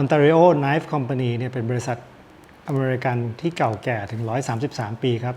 Ontario Knife Company เนี่ยเป็นบริษัทอเมริกันที่เก่าแก่ถึง 133 ปีครับ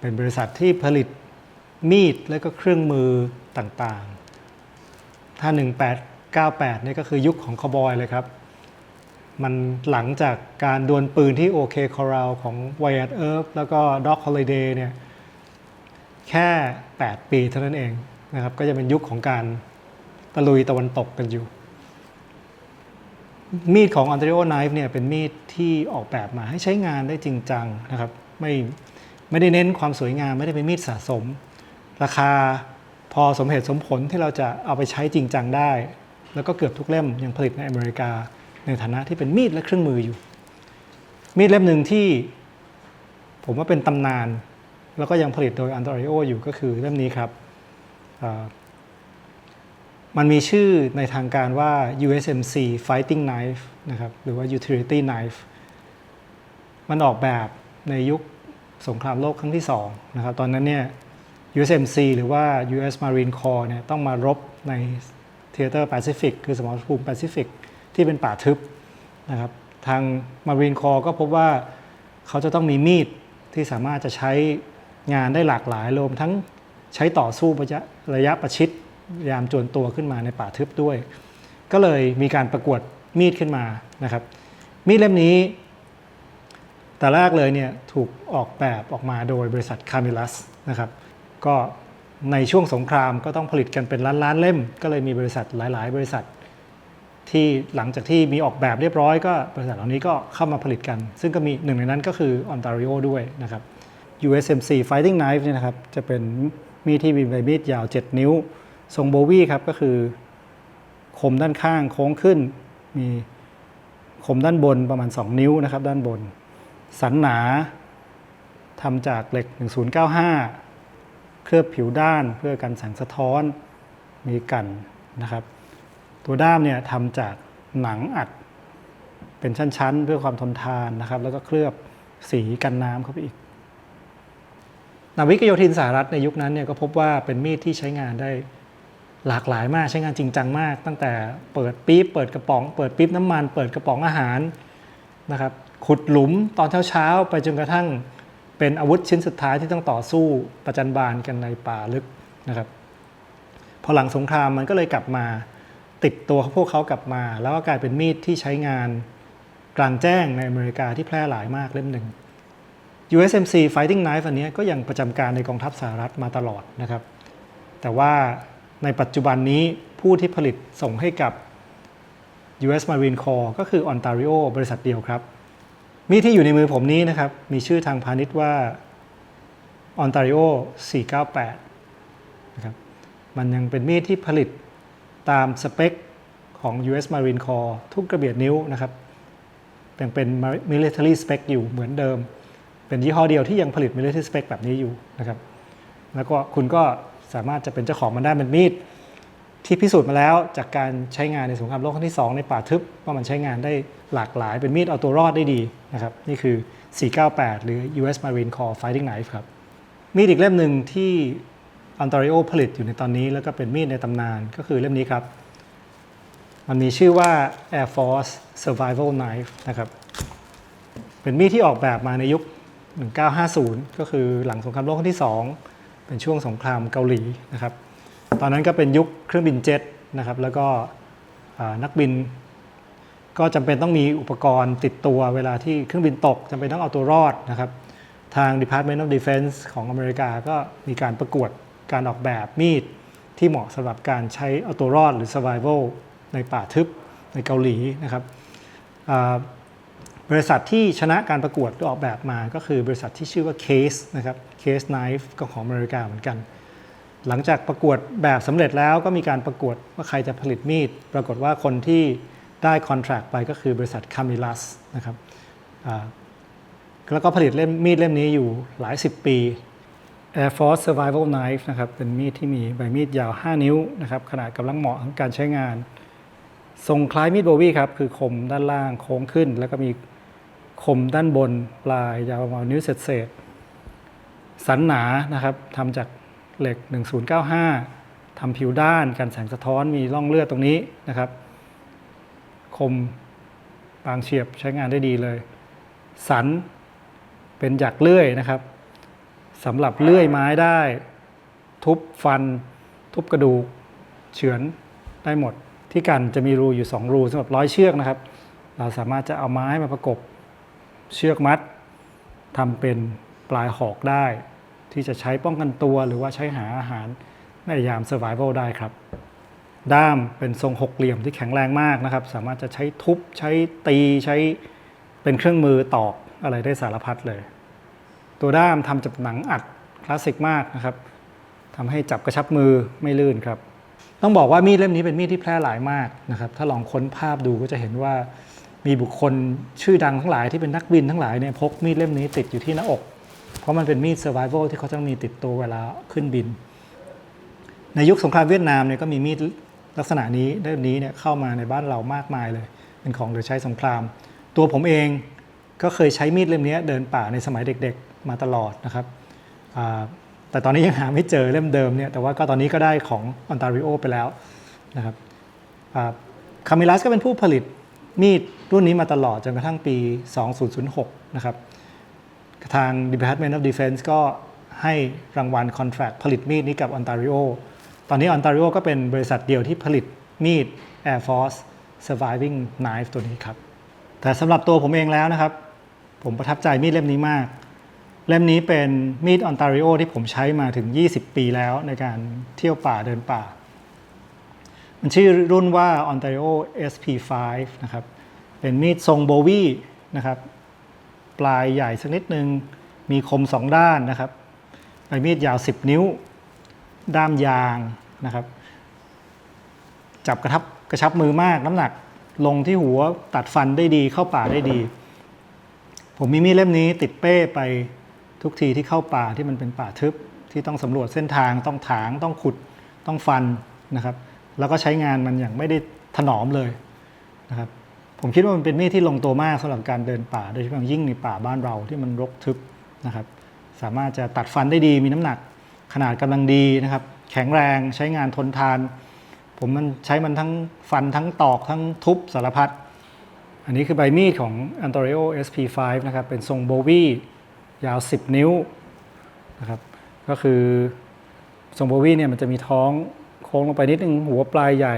เป็นบริษัทที่ผลิตมีดและก็เครื่องมือต่างๆ ถ้า 1898เนี่ยก็คือยุคของคาวบอยเลยครับ มันหลังจากการดวลปืนที่โอเคคอรัลของ Wyatt Earp แล้วก็ Doc Holliday เนี่ยแค่ 8 ปีเท่านั้นเองนะครับ ก็จะเป็นยุคของการตะลุยตะวันตกกันอยู่ มีดของ Ontario Knife เนี่ยเป็นมีดที่ออกแบบมาให้ใช้งานได้จริงจังนะครับไม่ไม่ได้เน้นความสวยงาม ไม่ได้เป็นมีดสะสม ราคาพอสมเหตุสมผลที่เราจะเอาไปใช้จริงจังได้ แล้วก็เกือบทุกเล่มยังผลิตในอเมริกา ในฐานะที่เป็นมีดและเครื่องมืออยู่ มีดเล่มหนึ่งที่ผมว่าเป็นตำนาน แล้วก็ยังผลิตโดย Ontario อยู่ก็คือเล่มนี้ครับ มันมีชื่อในทางการว่า USMC Fighting Knife นะครับ หรือว่า Utility Knife มันออกแบบในยุคสงครามโลกครั้งที่2นะครับ ตอนนั้นเนี่ย USMC หรือว่า US Marine Corps เนี่ยต้องมารบใน Theater Pacific คือสมรภูมิแปซิฟิกที่เป็นป่าทึบนะครับ ทาง Marine Corps ก็พบว่าเขาจะต้องมีมีดที่สามารถจะใช้งานได้หลากหลายรวมทั้งใช้ต่อสู้ระยะระยะประชิด ยามจวนตัวขึ้นมาในป่าทึบด้วย ก็เลยมีการประกวดมีดขึ้นมานะครับ มีดเล่มนี้ แต่แรกเลยเนี่ยถูกออกแบบออกมาโดยบริษัทคา m ิลัสนะครับก็ในช่วงสงครามก็ต้องผลิตกันเป็นล้านล้านๆเล่ม ก็เลยมีบริษัทหลาย ๆ บริษัท ที่หลังจากที่มีออกแบบเรียบร้อยก็บริษัทเหล่านี้ก็เข้ามาผลิตกัน ซึ่งก็มีหนึ่งในนั้นก็คือ Ontario ด้วยนะครับ USMC Fighting Knife เนี่ยนะครับจะเป็นมีดที่มีใบมีดยาว 7 นิ้ว ทรงโบวี่ครับก็คือ คมด้านข้างโค้งขึ้น มีคมด้านบนประมาณ 2 นิ้วนะครับ ด้านบน สันหนาทำจากเหล็ก 1095 เคลือบผิวด้านเพื่อกันแสงสะท้อนมีกันนะครับ ตัวด้ามเนี่ยทำจากหนังอัดเป็นชั้นๆ เพื่อความทนทานนะครับ แล้วก็เคลือบสีกันน้ำเข้าไปอีกนาวิกโยธินสหรัฐในยุคนั้นเนี่ยก็พบว่าเป็นมีดที่ใช้งานได้ หลากหลายมากใช้งานจริงจังมาก ตั้งแต่เปิดปี๊บเปิดกระป๋อง เปิดปี๊บน้ำมัน เปิดกระป๋องอาหารนะครับขุดหลุมตอนเช้าๆไปจนกระทั่งเป็นอาวุธชิ้นสุดท้ายที่ต้องต่อสู้ประจันบานกันในป่าลึกนะครับพอหลังสงครามมันก็เลยกลับมาติดตัวพวกเขากลับมา แล้วก็กลายเป็นมีดที่ใช้งานกลางแจ้งในอเมริกาที่แพร่หลายมากเล่มหนึ่ง USMC Fighting Knife อันนี้ก็ยังประจำการในกองทัพสหรัฐมาตลอดนะครับ แต่ว่า ในปัจจุบันนี้ผู้ที่ผลิตส่งให้กับ US Marine Corps ก็คือ Ontario บริษัทเดียวครับ มีดที่อยู่ในมือผมนี้นะครับ มีชื่อทางพาณิชย์ว่า Ontario 498 นะครับ มันยังเป็นมีดที่ผลิตตามสเปคของ US Marine Corps ทุกกระเบียดนิ้วนะครับ ยังเป็น military spec อยู่เหมือนเดิม เป็นยี่ห้อเดียวที่ยังผลิต military spec แบบนี้อยู่นะครับ แล้วก็คุณก็ สามารถจะเป็นเจ้าของมันได้เป็นมีด ที่พิสูจน์มาแล้วจากการใช้งานในสงครามโลกครั้งที่ 2 ในป่าทึบว่ามันใช้งานได้หลากหลายเป็นมีดเอาตัวรอดได้ดีนะครับนี่คือ 498 หรือ US Marine Corps Fighting Knife ครับมีดอีกเล่มหนึ่งที่ Ontario ผลิตอยู่ในตอนนี้แล้วก็เป็นมีดในตำนานก็คือเล่มนี้ครับ มันมีชื่อว่า Air Force Survival Knife นะครับเป็นมีดที่ออกแบบมาในยุค 1950 ก็คือหลังสงครามโลกครั้งที่ 2 เป็นช่วงสงครามเกาหลีนะครับ ตอนนั้นก็เป็นยุคเครื่องบินเจ็ตนะครับ แล้วก็นักบินก็จำเป็นต้องมีอุปกรณ์ติดตัวเวลาที่เครื่องบินตกจำเป็นต้องเอาตัวรอดนะครับ ทาง Department of Defense ของอเมริกาก็มีการประกวดการออกแบบมีดที่เหมาะสำหรับการใช้เอาตัวรอดหรือ survival ในป่าทึบในเกาหลีนะครับ บริษัทที่ชนะการประกวดออกแบบมาก็คือบริษัทที่ชื่อว่า Case นะครับ Case Knife ก็ของอเมริกาเหมือนกัน หลังจากประกวดแบบสำเร็จแล้วก็มีการประกวดว่าใครจะผลิตมีด ปรากฏว่าคนที่ได้คอนแทรคไปก็คือบริษัท Camillus นะครับแล้วก็ผลิตเล่มมีดเล่มนี้อยู่หลายสิบปี Air Force Survival Knife นะครับเป็นมีดที่มีใบมีดยาว 5 นิ้วนะครับขนาดกำลังเหมาะของการใช้งานทรงคล้ายมีดโบวี่ครับ คือคมด้านล่างโค้งขึ้น แล้วก็มี คมด้านบนปลายยาวประมาณนิ้วเศษๆสันหนานะครับทำจากเหล็ก 1095ทำผิวด้านกันแสงสะท้อนมีร่องเลือดตรงนี้นะครับ คมบางเฉียบใช้งานได้ดีเลย สันเป็นหยักเลื่อยนะครับสำหรับเลื่อยไม้ได้ ทุบฟัน ทุบกระดูก เฉือนได้หมด ที่กันจะมีรูอยู่ 2 รูสำหรับร้อยเชือกนะครับ เราสามารถจะเอาไม้มาประกบ เชือกมัดทำเป็นปลายหอกได้ ที่จะใช้ป้องกันตัวหรือว่าใช้หาอาหารในยาม survival ได้ครับ ด้ามเป็นทรงหกเหลี่ยมที่แข็งแรงมากนะครับ สามารถจะใช้ทุบใช้ตีใช้เป็นเครื่องมือตอกอะไรได้สารพัดเลย ตัวด้ามทำจากหนังอัดคลาสสิกมากนะครับทำให้จับกระชับมือไม่ลื่นครับ ต้องบอกว่ามีดเล่มนี้เป็นมีดที่แพร่หลายมากนะครับ ถ้าลองค้นภาพดูก็จะเห็นว่า มีบุคคลชื่อดังทั้งหลายที่เป็นนักบินทั้งหลายเนี่ยพกมีดเล่มนี้ติดอยู่ที่หน้าอก เพราะมันเป็นมีด survival ที่เขาต้องมีติดตัวเวลาขึ้นบิน ในยุคสงครามเวียดนามเนี่ยก็มีมีดลักษณะนี้เล่มนี้เนี่ยเข้ามาในบ้านเรามากมายเลย เป็นของเหลือใช้สงคราม ตัวผมเองก็เคยใช้มีดเล่มนี้เดินป่าในสมัยเด็กๆมาตลอดนะครับแต่ตอนนี้ยังหาไม่เจอเล่มเดิมเนี่ยแต่ว่าก็ตอนนี้ก็ได้ของออนตาริโอไปแล้วนะครับคามิลัสก็เป็นผู้ผลิต มีดรุ่นนี้มาตลอดจนกระทั่งปี 2006 นะครับ ทาง Department of Defense ก็ให้รางวัลคอนแทรคผลิตมีดนี้กับ Ontario ตอนนี้ Ontario ก็เป็นบริษัทเดียวที่ผลิตมีด Air Force Surviving Knife ตัวนี้ครับ แต่สำหรับตัวผมเองแล้วนะครับ ผมประทับใจมีดเล่มนี้มาก เล่มนี้เป็นมีด Ontario ที่ผมใช้มาถึง 20 ปีแล้วในการเที่ยวป่าเดินป่า มันชื่อรุ่นว่า Ontario SP5 นะครับ เป็นมีดทรงโบวีนะครับ ปลายใหญ่สักนิดนึง มีคมสองด้านนะครับใบมีดยาว 10 นิ้ว ด้ามยางนะครับ จับกระทับกระชับมือมากน้ำหนักลงที่หัวตัดฟันได้ดีเข้าป่าได้ดี ผมมีมีดเล่มนี้ติดเป้ไปทุกทีที่เข้าป่าที่มันเป็นป่าทึบที่ต้องสำรวจเส้นทางต้องถางต้องขุดต้องฟันนะครับ แล้วก็ใช้งานมันอย่างไม่ได้ถนอมเลยนะครับผมคิดว่ามันเป็นมีดที่ลงตัวมากสำหรับการเดินป่า โดยเฉพาะยิ่งในป่าบ้านเราที่มันรกทึบนะครับ สามารถจะตัดฟันได้ดีมีน้ำหนักขนาดกำลังดีนะครับ แข็งแรงใช้งานทนทาน ผมมันใช้มันทั้งฟันทั้งตอกทั้งทุบสารพัดอันนี้คือใบมีดของ Antorio SP5 นะครับ เป็นทรงโบวียาว 10 นิ้วนะครับก็คือทรงโบวีเนี่ยมันจะมีท้อง โค้งลงไปนิดนึงหัวปลายใหญ่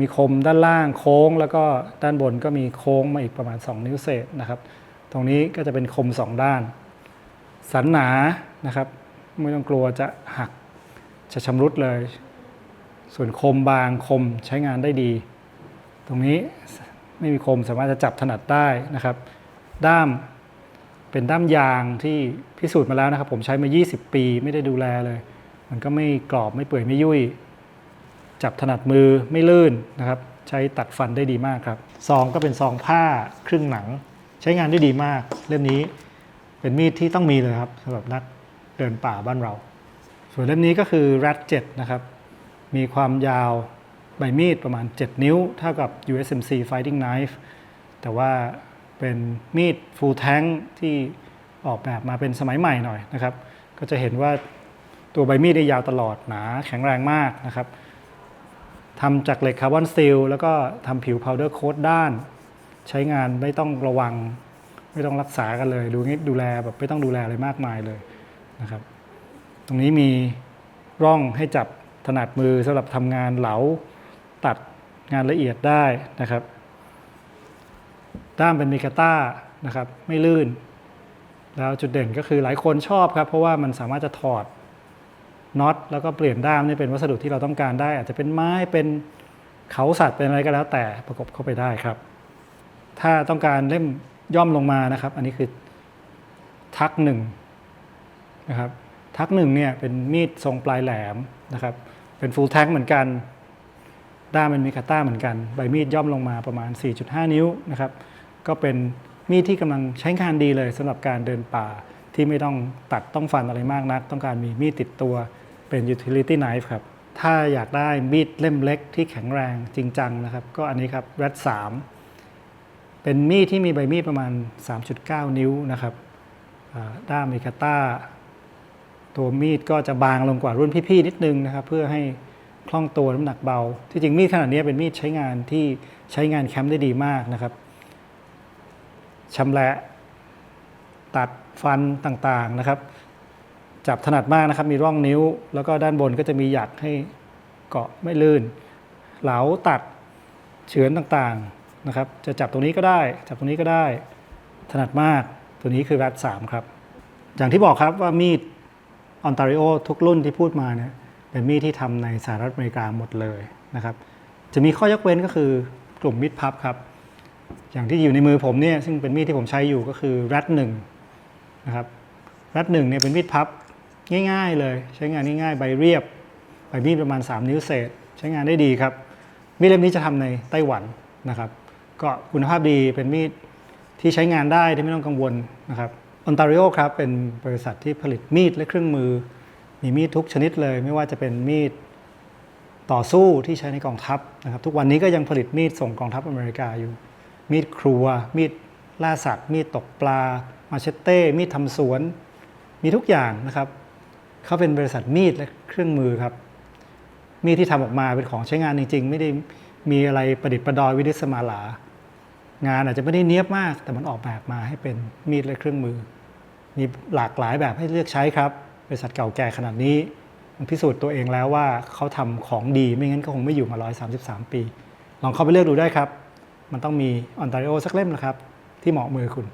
มีคมด้านล่างโค้ง แล้วก็ด้านบนก็มีโค้งมาอีกประมาณ 2 นิ้วเศษนะครับ ตรงนี้ก็จะเป็นคม 2 ด้าน สันหนานะครับ ไม่ต้องกลัวจะหักจะชำรุดเลย ส่วนคมบางคมใช้งานได้ดี ตรงนี้ไม่มีคมสามารถจะจับถนัดได้นะครับ ด้ามเป็นด้ามยางที่พิสูจน์มาแล้วนะครับ ผมใช้มา 20 ปีไม่ได้ดูแลเลย มันก็ไม่กรอบไม่เปื่อยไม่ยุ่ย จับถนัดมือไม่ลื่นนะครับ ใช้ตัดฟันได้ดีมากครับซองก็เป็นซองผ้าครึ่งหนัง ใช้งานได้ดีมาก เล่มนี้เป็นมีดที่ต้องมีเลยครับสำหรับนักเดินป่าบ้านเรา ส่วนเล่มนี้ก็คือ Rat 7นะครับ มีความยาวใบมีดประมาณ 7 นิ้ว เท่ากับ USMC Fighting Knife แต่ว่าเป็นมีด full tank ที่ออกแบบมาเป็นสมัยใหม่หน่อยนะครับ ก็จะเห็นว่าตัวใบมีดได้ยาวตลอดหนาแข็งแรงมากนะครับ ทำจากเหล็กคาร์บอนสตีลแล้วก็ทำผิวพาวเดอร์โค้ดด้าน ใช้งานไม่ต้องระวัง ไม่ต้องรักษากันเลย ดูงี้ดูแลแบบไม่ต้องดูแลอะไรมากมายเลยนะครับ ตรงนี้มีร่องให้จับถนัดมือสำหรับทำงานเหลาตัดงานละเอียดได้นะครับ ด้ามเป็นมิกาต้านะครับ ไม่ลื่น แล้วจุดเด่นก็คือหลายคนชอบครับ เพราะว่ามันสามารถจะถอด น็อตแล้วก็เปลี่ยนด้ามนี่เป็นวัสดุที่เราต้องการได้ อาจจะเป็นไม้เป็นเขาสัตว์เป็นอะไรก็แล้วแต่ประกบเข้าไปได้ครับ ถ้าต้องการเล่มย่อมลงมานะครับ อันนี้คือทักหนึ่งนะครับทักหนึ่งเนี่ยเป็นมีดทรงปลายแหลมนะครับเป็นฟูลแท็กเหมือนกัน ด้ามเป็นมิคาต้าเหมือนกัน ใบมีดย่อมลงมาประมาณ 4.5 นิ้วนะครับก็เป็นมีดที่กำลังใช้งานดีเลยสำหรับการเดินป่าที่ไม่ต้องตัดต้องฟันอะไรมากนัก ต้องการมีมีดติดตัว เป็น utility knife ครับ ถ้าอยากได้มีดเล่มเล็กที่แข็งแรงจริงจังนะครับ ก็อันนี้ครับ Red 3เป็นมีดที่มีใบมีดประมาณ 3.9 นิ้วนะครับด้ามมิคาต้า ตัวมีดก็จะบางลงกว่ารุ่นพี่ๆนิดนึงนะครับ เพื่อให้คล่องตัวน้ำหนักเบา ที่จริงมีดขนาดนี้เป็นมีดใช้งานที่ใช้งานแคมป์ได้ดีมากนะครับชำแหละตัดฟันต่างๆนะครับ จับถนัดมากนะครับ มีร่องนิ้ว แล้วก็ด้านบนก็จะมีหยักให้เกาะไม่ลื่น เหลาตัดเฉือนต่างๆนะครับ จะจับตรงนี้ก็ได้ จับตรงนี้ก็ได้ ถนัดมาก ตัวนี้คือแรดสามครับ อย่างที่บอกครับว่ามีดออนตาริโอทุกรุ่นที่พูดมาเนี่ยเป็นมีดที่ทำในสหรัฐอเมริกาหมดเลยนะครับ จะมีข้อยกเว้นก็คือกลุ่มมีดพับครับ อย่างที่อยู่ในมือผมเนี่ยซึ่งเป็นมีดที่ผมใช้อยู่ก็คือแรดหนึ่งนะครับแรดหนึ่งเนี่ยเป็นมีดพับ ง่าย ๆ เลย ใช้งานง่ายๆ ใบเรียบ ใบมีดประมาณ 3 นิ้วเศษ ใช้งานได้ดีครับ มีดเล่มนี้จะทำในไต้หวันนะครับ ก็คุณภาพดีเป็นมีดที่ใช้งานได้ที่ไม่ต้องกังวลนะครับออนตาริโอครับเป็นบริษัทที่ผลิตมีดและเครื่องมือ มีมีดทุกชนิดเลย ไม่ว่าจะเป็นมีดต่อสู้ที่ใช้ในกองทัพนะครับ ทุกวันนี้ก็ยังผลิตมีดส่งกองทัพอเมริกาอยู่ มีดครัว มีดล่าสัตว์ มีดตกปลา มาเชตเต้ มีดทำสวน มีทุกอย่างนะครับ เขาเป็นบริษัทมีดและเครื่องมือครับ มีดที่ทำออกมาเป็นของใช้งานจริง ๆ ไม่ได้มีอะไรประดิษฐ์ประดอยวิดิสมาลา งานอาจจะไม่ได้เนี้ยบมาก แต่มันออกแบบมาให้เป็นมีดและเครื่องมือ มีหลากหลายแบบให้เลือกใช้ครับ บริษัทเก่าแก่ขนาดนี้มันพิสูจน์ตัวเองแล้วว่าเขาทำของดีไม่งั้นก็คงไม่อยู่มา 133 ปี ลองเข้าไปเลือกดูได้ครับ มันต้องมีออนตาริโอสักเล่มนะครับ ที่เหมาะมือคุณ